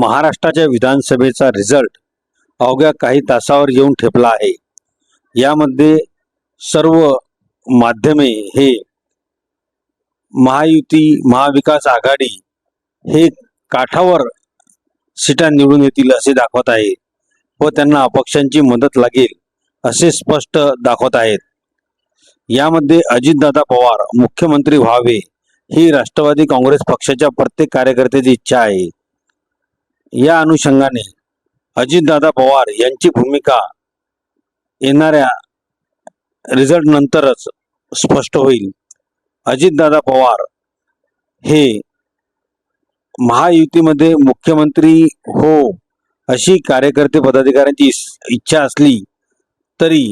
महाराष्ट्राच्या विधानसभेचा रिझल्ट अवघ्या काही तासावर येऊन ठेपला आहे. यामध्ये सर्व माध्यमे हे महायुती महाविकास आघाडी हे काठावर सीटा निवडून येतील असे दाखवत आहे व त्यांना अपक्षांची मदत लागेल असे स्पष्ट दाखवत आहेत. यामध्ये अजितदादा पवार मुख्यमंत्री व्हावे ही राष्ट्रवादी काँग्रेस पक्षाच्या प्रत्येक कार्यकर्त्याची इच्छा आहे. या अनुषंगाने अजितदादा पवार यांची भूमिका येणाऱ्या रिझल्ट नंतरच स्पष्ट होईल. अजितदादा पवार हे महायुतीमध्ये मुख्यमंत्री हो अशी कार्यकर्ते पदाधिकाऱ्यांची इच्छा असली तरी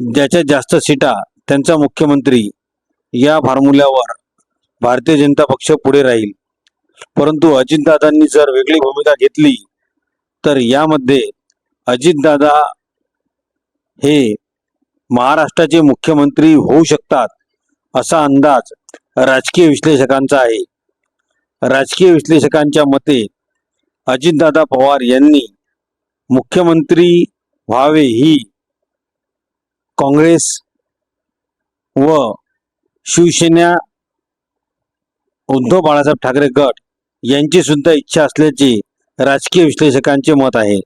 ज्याच्या जास्त सीटा त्यांचा मुख्यमंत्री या फॉर्म्युल्यावर भारतीय जनता पक्ष पुढे राहील. परंतु अजितदादांनी जर वेगळी भूमिका घेतली तर यामध्ये अजितदादा हे महाराष्ट्राचे मुख्यमंत्री होऊ शकतात असा अंदाज राजकीय विश्लेषकांचा आहे. राजकीय विश्लेषकांच्या मते अजितदादा पवार यांनी मुख्यमंत्री व्हावे ही काँग्रेस व शिवसेना उद्धव बाळासाहेब ठाकरे गट यांची सुद्धा इच्छा असल्याचे राजकीय विश्लेषकांचे मत आहे.